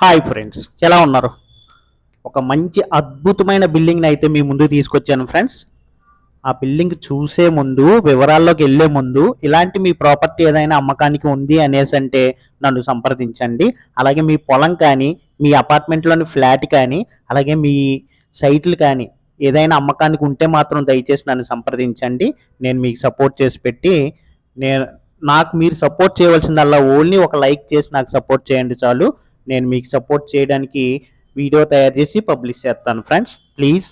Hi friends ఎలా ఉన్నారు? ఒక మంచి అద్భుతమైన బిల్డింగ్ని అయితే మీ ముందు తీసుకొచ్చాను ఫ్రెండ్స్. ఆ బిల్డింగ్ చూసే ముందు వివరాల్లోకి వెళ్ళే ముందు ఇలాంటి మీ ప్రాపర్టీ ఏదైనా అమ్మకానికి ఉంది అనేసి అంటే నన్ను సంప్రదించండి. అలాగే మీ పొలం కానీ మీ అపార్ట్మెంట్లోని ఫ్లాట్ కానీ అలాగే మీ సైట్లు కానీ ఏదైనా అమ్మకానికి ఉంటే మాత్రం దయచేసి నన్ను సంప్రదించండి. నేను మీకు సపోర్ట్ చేసి పెట్టి నేను నాకు మీరు సపోర్ట్ చేయవలసిందల్లా ఓన్లీ ఒక లైక్ చేసి నాకు సపోర్ట్ చేయండి చాలు. నేను మీకు సపోర్ట్ చేయడానికి వీడియో తయారు చేసి పబ్లిష్ చేస్తాను friends please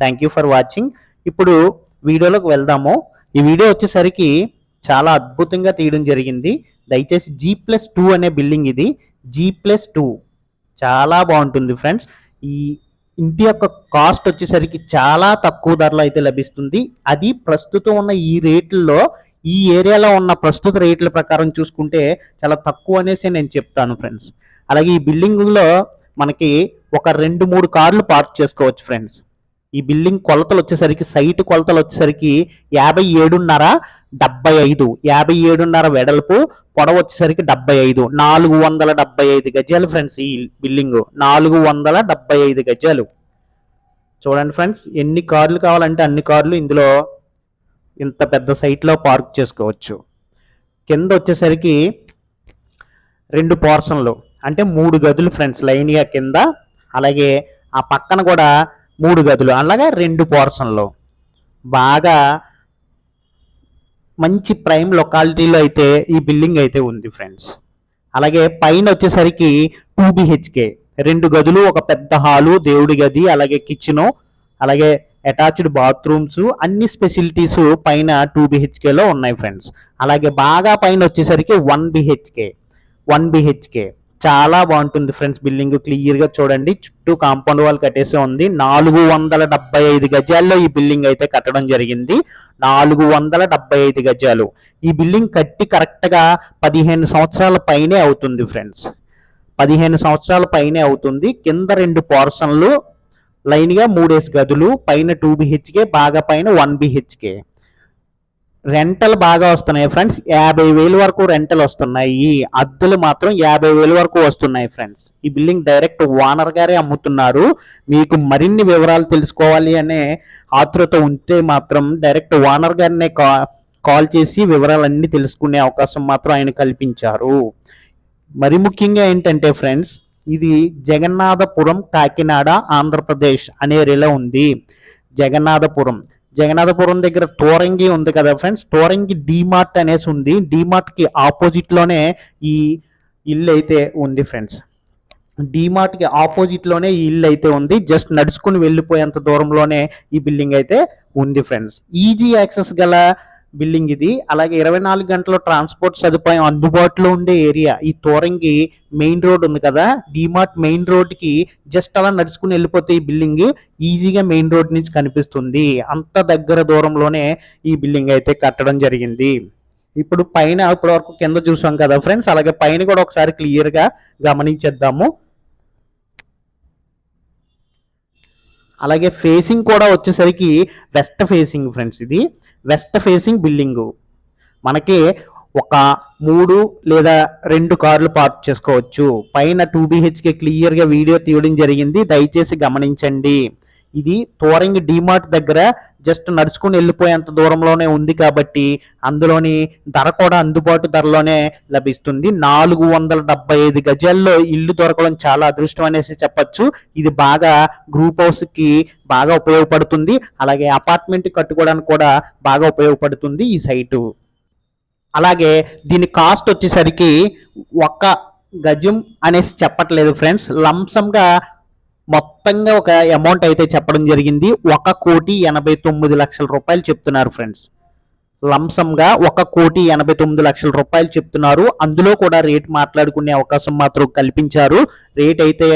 thank you for watching ఇప్పుడు వీడియోలోకి వెళ్దాము. ఈ వీడియో వచ్చేసరికి చాలా అద్భుతంగా తీయడం జరిగింది. దయచేసి జీ ప్లస్ టూ అనే బిల్డింగ్ ఇది. జీ ప్లస్ టూ చాలా బాగుంటుంది ఫ్రెండ్స్ ఈ ఇంటి యొక్క కాస్ట్ వచ్చేసరికి చాలా తక్కువ ధరలో అయితే లభిస్తుంది. అది ప్రస్తుతం ఉన్న ఈ రేట్లలో ఈ ఏరియాలో ఉన్న ప్రస్తుత రేట్ల ప్రకారం చూసుకుంటే చాలా తక్కువ అనేసి నేను చెప్తాను ఫ్రెండ్స్. అలాగే ఈ బిల్డింగ్లో మనకి ఒక రెండు మూడు కార్లు పార్క్ చేసుకోవచ్చు ఫ్రెండ్స్. ఈ బిల్డింగ్ కొలతలు వచ్చేసరికి సైట్ కొలతలు వచ్చేసరికి యాభై ఏడున్నర డెబ్బై ఐదు. యాభై ఏడున్నర వెడల్పు పొడవు వచ్చేసరికి డెబ్బై ఐదు. నాలుగు వందల డెబ్బై ఐదు గజాలు ఫ్రెండ్స్ ఈ బిల్డింగ్. నాలుగు వందల డెబ్బై ఐదు గజాలు. చూడండి ఫ్రెండ్స్ ఎన్ని కార్లు కావాలంటే అన్ని కార్లు ఇందులో ఇంత పెద్ద సైట్లో పార్క్ చేసుకోవచ్చు. కింద వచ్చేసరికి రెండు పోర్షన్లు. అంటే మూడు గదులు ఫ్రెండ్స్ లైన్గా కింద అలాగే ఆ పక్కన కూడా మూడు గదులు అలాగే రెండు పోర్షన్లు బాగా మంచి ప్రైమ్ లొకాలిటీలో అయితే ఈ బిల్డింగ్ అయితే ఉంది ఫ్రెండ్స్ అలాగే పైన వచ్చేసరికి టూ బిహెచ్కే రెండు గదులు ఒక పెద్ద హాలు దేవుడి గది అలాగే కిచెను అలాగే అటాచ్డ్ బాత్రూమ్స్ అన్ని స్పెసిలిటీస్ పైన టూ బిహెచ్కేలో ఉన్నాయి ఫ్రెండ్స్ అలాగే బాగా పైన వచ్చేసరికి వన్ బిహెచ్కే వన్ బిహెచ్కే చాలా బాగుంటుంది ఫ్రెండ్స్ బిల్డింగ్ క్లియర్గా చూడండి చుట్టూ కాంపౌండ్ వాల్ కట్టేసి ఉంది నాలుగు వందల డెబ్బై ఐదు గజాల్లో ఈ బిల్డింగ్ అయితే కట్టడం జరిగింది నాలుగు వందల డెబ్బై ఐదు గజాలు ఈ బిల్డింగ్ కట్టి కరెక్ట్గా పదిహేను సంవత్సరాల పైనే అవుతుంది ఫ్రెండ్స్ పదిహేను సంవత్సరాల పైనే అవుతుంది కింద రెండు పోర్షన్లు లైన్గా మూడేసి గదులు పైన టూ బిహెచ్కే బాగా పైన వన్ బిహెచ్కే రెంటల్ బాగా వస్తున్నాయి ఫ్రెండ్స్. యాభై వేలు వరకు రెంటల్ వస్తున్నాయి. అద్దెలు మాత్రం యాభై వేలు వరకు వస్తున్నాయి ఫ్రెండ్స్. ఈ బిల్డింగ్ డైరెక్ట్ ఓనర్ గారే అమ్ముతున్నారు. మీకు మరిన్ని వివరాలు తెలుసుకోవాలి అనే ఆతృత ఉంటే మాత్రం డైరెక్ట్ ఓనర్ గారినే కా కాల్ చేసి వివరాలన్నీ తెలుసుకునే అవకాశం మాత్రం ఆయన కల్పించారు. మరి ముఖ్యంగా ఏంటంటే ఫ్రెండ్స్ ఇది జగన్నాథపురం కాకినాడ ఆంధ్రప్రదేశ్ అనే ఏరియాలో ఉంది. జగన్నాథపురం. జగన్నాథపురం దగ్గర తోరంగి ఉంది కదా ఫ్రెండ్స్ తోరంగి డీమార్ట్ అనేసి ఉంది. డీమార్ట్కి కి ఆపోజిట్లోనే ఈ ఇల్లు అయితే ఉంది ఫ్రెండ్స్ డీమార్ట్కి కి ఆపోజిట్లోనే ఈ ఇల్లు అయితే ఉంది. జస్ట్ నడుచుకుని వెళ్ళిపోయేంత దూరంలోనే ఈ బిల్డింగ్ అయితే ఉంది ఫ్రెండ్స్ ఈజీ యాక్సెస్ గల బిల్డింగ్ ఇది. అలాగే ఇరవై నాలుగు గంటల ట్రాన్స్పోర్ట్ సదుపాయం అందుబాటులో ఉండే ఏరియా ఈ తోరంగి మెయిన్ రోడ్ ఉంది కదా. డిమార్ట్ మెయిన్ రోడ్కి జస్ట్ అలా నడుచుకుని వెళ్ళిపోతే ఈ బిల్డింగ్ ఈజీగా మెయిన్ రోడ్ నుంచి కనిపిస్తుంది. అంత దగ్గర దూరంలోనే ఈ బిల్డింగ్ అయితే కట్టడం జరిగింది. ఇప్పుడు పైన ఇప్పటి వరకు కింద చూసాం కదా ఫ్రెండ్స్. అలాగే పైన కూడా ఒకసారి క్లియర్గా గమనించేద్దాము. అలాగే ఫేసింగ్ కూడా వచ్చేసరికి వెస్ట్ ఫేసింగ్ ఫ్రెండ్స్ ఇది. వెస్ట్ ఫేసింగ్ బిల్డింగ్ మనకి ఒక మూడు లేదా రెండు కార్లు పార్క్ చేసుకోవచ్చు. పైన టూ బిహెచ్కే క్లియర్గా వీడియో తీయడం జరిగింది. దయచేసి గమనించండి. ఇది తోరంగి డిమార్ట్ దగ్గర జస్ట్ నడుచుకుని వెళ్ళిపోయేంత దూరంలోనే ఉంది కాబట్టి అందులోని ధర కూడా అందుబాటు ధరలోనే లభిస్తుంది. నాలుగు వందల డెబ్బై ఐదు గజాల్లో ఇల్లు దొరకడం చాలా అదృష్టం అనేసి చెప్పచ్చు. ఇది బాగా గ్రూప్ హౌస్కి బాగా ఉపయోగపడుతుంది. అలాగే అపార్ట్మెంట్ కట్టుకోవడానికి కూడా బాగా ఉపయోగపడుతుంది ఈ సైటు అలాగే దీని కాస్ట్ వచ్చేసరికి ఒక్క గజం అనేసి చెప్పట్లేదు ఫ్రెండ్స్ లంసంగా మొత్తంగా ఒక అమౌంట్ అయితే చెప్పడం జరిగింది. ఒక కోటి ఎనభై తొమ్మిది లక్షల రూపాయలు చెప్తున్నారు ఫ్రెండ్స్ లంసంగా ఒక కోటి ఎనభై తొమ్మిది లక్షల రూపాయలు చెప్తున్నారు. అందులో కూడా రేట్ మాట్లాడుకునే అవకాశం మాత్రం కల్పించారు. రేట్ అయితే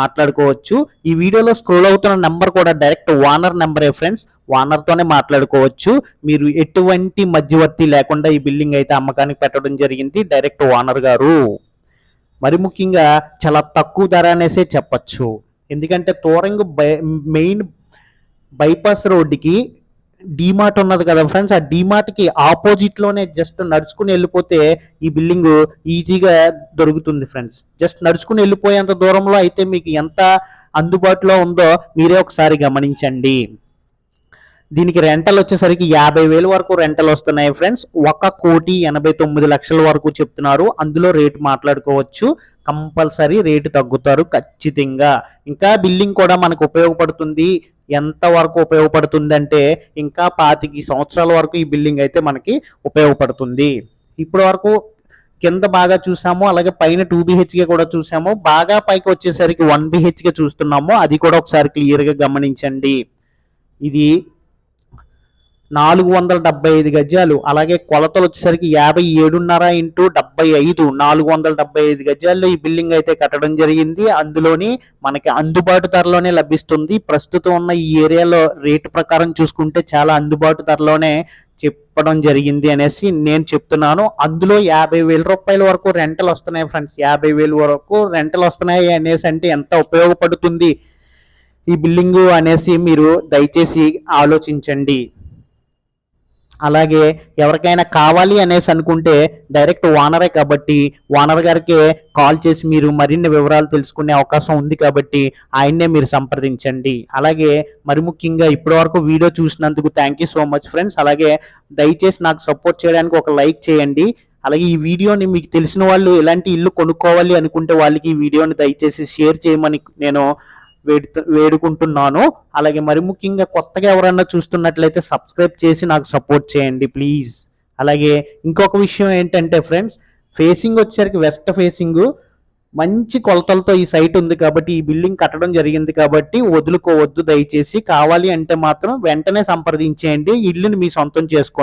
మాట్లాడుకోవచ్చు. ఈ వీడియోలో స్క్రోల్ అవుతున్న నెంబర్ కూడా డైరెక్ట్ ఓనర్ నెంబరే ఫ్రెండ్స్ వానర్తోనే మాట్లాడుకోవచ్చు. మీరు ఎటువంటి మధ్యవర్తి లేకుండా ఈ బిల్డింగ్ అయితే అమ్మకానికి పెట్టడం జరిగింది. డైరెక్ట్ ఓనర్ గారు. మరి ముఖ్యంగా చాలా తక్కువ ధర అనేసే చెప్పచ్చు. ఎందుకంటే తోరంగ్ బై మెయిన్ బైపాస్ రోడ్డుకి డీమార్ట్ ఉన్నది కదా ఫ్రెండ్స్. ఆ డీమార్ట్కి ఆపోజిట్లోనే జస్ట్ నడుచుకుని వెళ్ళిపోతే ఈ బిల్డింగ్ ఈజీగా దొరుకుతుంది ఫ్రెండ్స్. జస్ట్ నడుచుకుని వెళ్ళిపోయేంత దూరంలో అయితే మీకు ఎంత అందుబాటులో ఉందో మీరే ఒకసారి గమనించండి. దీనికి రెంటల్ వచ్చేసరికి యాభై వేల వరకు రెంటల్ వస్తున్నాయి ఫ్రెండ్స్. ఒక కోటి ఎనభై తొమ్మిది లక్షల వరకు చెప్తున్నారు. అందులో రేటు మాట్లాడుకోవచ్చు. కంపల్సరీ రేటు తగ్గుతారు ఖచ్చితంగా. ఇంకా బిల్డింగ్ కూడా మనకు ఉపయోగపడుతుంది. ఎంత వరకు ఉపయోగపడుతుంది అంటే ఇంకా పాతికి సంవత్సరాల వరకు ఈ బిల్డింగ్ అయితే మనకి ఉపయోగపడుతుంది. ఇప్పటి వరకు కింద బాగా చూసాము. అలాగే పైన టూ బిహెచ్కే కూడా చూసాము. బాగా పైకి వచ్చేసరికి వన్ బిహెచ్కే చూస్తున్నాము. అది కూడా ఒకసారి క్లియర్గా గమనించండి. ఇది నాలుగు వందల డెబ్బై ఐదు గజాలు. అలాగే కొలతలు వచ్చేసరికి యాభై ఏడున్నర ఇంటూ డెబ్బై ఐదు. నాలుగు వందల డెబ్బై ఐదు గజాల్లో ఈ బిల్డింగ్ అయితే కట్టడం జరిగింది. అందులోని మనకి అందుబాటు ధరలోనే లభిస్తుంది. ప్రస్తుతం ఉన్న ఈ ఏరియాలో రేటు ప్రకారం చూసుకుంటే చాలా అందుబాటు ధరలోనే చెప్పడం జరిగింది అనేసి నేను చెప్తున్నాను. అందులో యాభై వేల రూపాయల వరకు రెంటలు వస్తున్నాయి ఫ్రెండ్స్. యాభై వేల వరకు రెంటలు వస్తున్నాయి అనేసి అంటే ఎంత ఉపయోగపడుతుంది ఈ బిల్డింగు అనేసి మీరు దయచేసి ఆలోచించండి. అలాగే ఎవరికైనా కావాలి అనేసి అనుకుంటే డైరెక్ట్ ఓనరే కాబట్టి ఓనర్ గారికే కాల్ చేసి మీరు మరిన్ని వివరాలు తెలుసుకునే అవకాశం ఉంది కాబట్టి ఆయన్నే మీరు సంప్రదించండి. అలాగే మరి ముఖ్యంగా ఇప్పటి వరకు వీడియో చూసినందుకు thank you so much friends అలాగే దయచేసి నాకు సపోర్ట్ చేయడానికి ఒక లైక్ చేయండి. అలాగే ఈ వీడియోని మీకు తెలిసిన వాళ్ళు ఎలాంటి ఇల్లు కొనుక్కోవాలి అనుకుంటే వాళ్ళకి ఈ వీడియోని దయచేసి షేర్ చేయమని నేను వేడుతు వేడుకుంటున్నాను. అలాగే మరి ముఖ్యంగా కొత్తగా ఎవరన్నా చూస్తున్నట్లయితే సబ్స్క్రైబ్ చేసి నాకు సపోర్ట్ చేయండి ప్లీజ్. అలాగే ఇంకొక విషయం ఏంటంటే ఫ్రెండ్స్ ఫేసింగ్ వచ్చేసరికి వెస్ట్ ఫేసింగ్ మంచి కొలతలతో ఈ సైట్ ఉంది కాబట్టి ఈ బిల్డింగ్ కట్టడం జరిగింది కాబట్టి వదులుకోవద్దు దయచేసి. కావాలి అంటే మాత్రం వెంటనే సంప్రదించేయండి. ఇల్లుని మీ సొంతం చేసుకోండి.